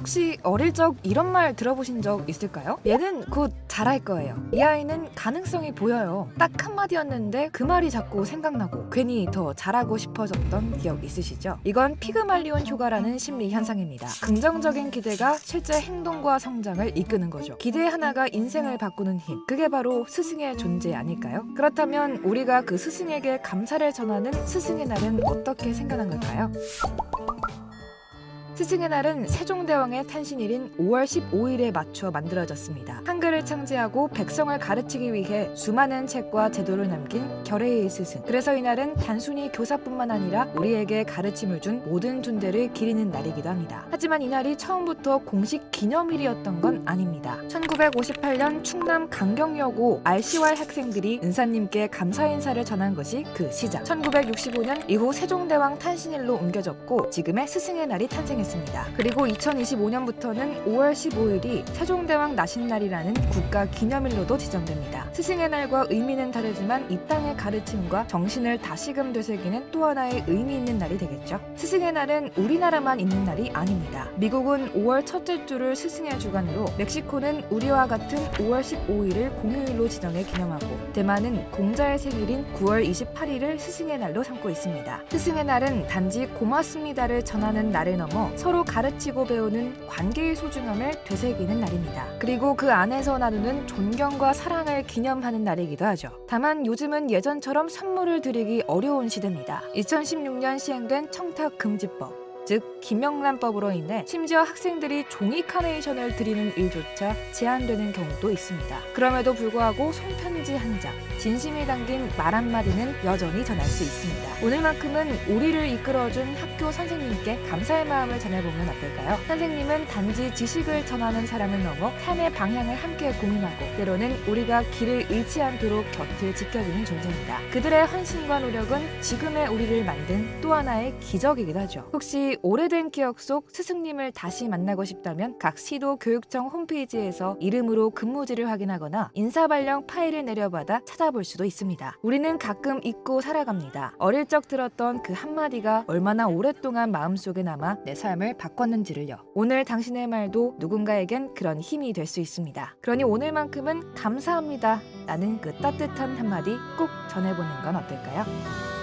혹시 어릴 적 이런 말 들어보신 적 있을까요? 얘는 곧 잘할 거예요. 이 아이는 가능성이 보여요. 딱 한마디였는데 그 말이 자꾸 생각나고 괜히 더 잘하고 싶어졌던 기억 있으시죠? 이건 피그말리온 효과라는 심리 현상입니다. 긍정적인 기대가 실제 행동과 성장을 이끄는 거죠. 기대 하나가 인생을 바꾸는 힘. 그게 바로 스승의 존재 아닐까요? 그렇다면 우리가 그 스승에게 감사를 전하는 스승의 날은 어떻게 생겨난 걸까요? 스승의 날은 세종대왕의 탄신일인 5월 15일에 맞춰 만들어졌습니다. 한글을 창제하고 백성을 가르치기 위해 수많은 책과 제도를 남긴 결의의 스승. 그래서 이날은 단순히 교사뿐만 아니라 우리에게 가르침을 준 모든 존재를 기리는 날이기도 합니다. 하지만 이날이 처음부터 공식 기념일이었던 건 아닙니다. 1958년 충남 강경여고 RCY 학생들이 은사님께 감사 인사를 전한 것이 그 시작. 1965년 이후 세종대왕 탄신일로 옮겨졌고 지금의 스승의 날이 탄생했습니다. 그리고 2025년부터는 5월 15일이 세종대왕 나신날이라는 국가 기념일로도 지정됩니다. 스승의 날과 의미는 다르지만 이 땅의 가르침과 정신을 다시금 되새기는 또 하나의 의미 있는 날이 되겠죠. 스승의 날은 우리나라만 있는 날이 아닙니다. 미국은 5월 첫째 주를 스승의 주간으로 멕시코는 우리와 같은 5월 15일을 공휴일로 지정해 기념하고 대만은 공자의 생일인 9월 28일을 스승의 날로 삼고 있습니다. 스승의 날은 단지 고맙습니다를 전하는 날을 넘어 서로 가르치고 배우는 관계의 소중함을 되새기는 날입니다. 그리고 그 안에서 나누는 존경과 사랑을 기념하는 날이기도 하죠. 다만 요즘은 예전처럼 선물을 드리기 어려운 시대입니다. 2016년 시행된 청탁 금지법. 즉 김영란법으로 인해 심지어 학생들이 종이 카네이션을 드리는 일조차 제한되는 경우도 있습니다. 그럼에도 불구하고 손편지 한 장, 진심이 담긴 말 한마디는 여전히 전할 수 있습니다. 오늘만큼은 우리를 이끌어준 학교 선생님께 감사의 마음을 전해보면 어떨까요? 선생님은 단지 지식을 전하는 사람을 넘어 삶의 방향을 함께 고민하고 때로는 우리가 길을 잃지 않도록 곁을 지켜주는 존재입니다. 그들의 헌신과 노력은 지금의 우리를 만든 또 하나의 기적이기도 하죠. 혹시 오래된 기억 속 스승님을 다시 만나고 싶다면 각 시도 교육청 홈페이지에서 이름으로 근무지를 확인하거나 인사발령 파일을 내려받아 찾아볼 수도 있습니다. 우리는 가끔 잊고 살아갑니다. 어릴 적 들었던 그 한마디가 얼마나 오랫동안 마음속에 남아 내 삶을 바꿨는지를요. 오늘 당신의 말도 누군가에겐 그런 힘이 될 수 있습니다. 그러니 오늘만큼은 감사합니다. 라는 그 따뜻한 한마디 꼭 전해보는 건 어떨까요?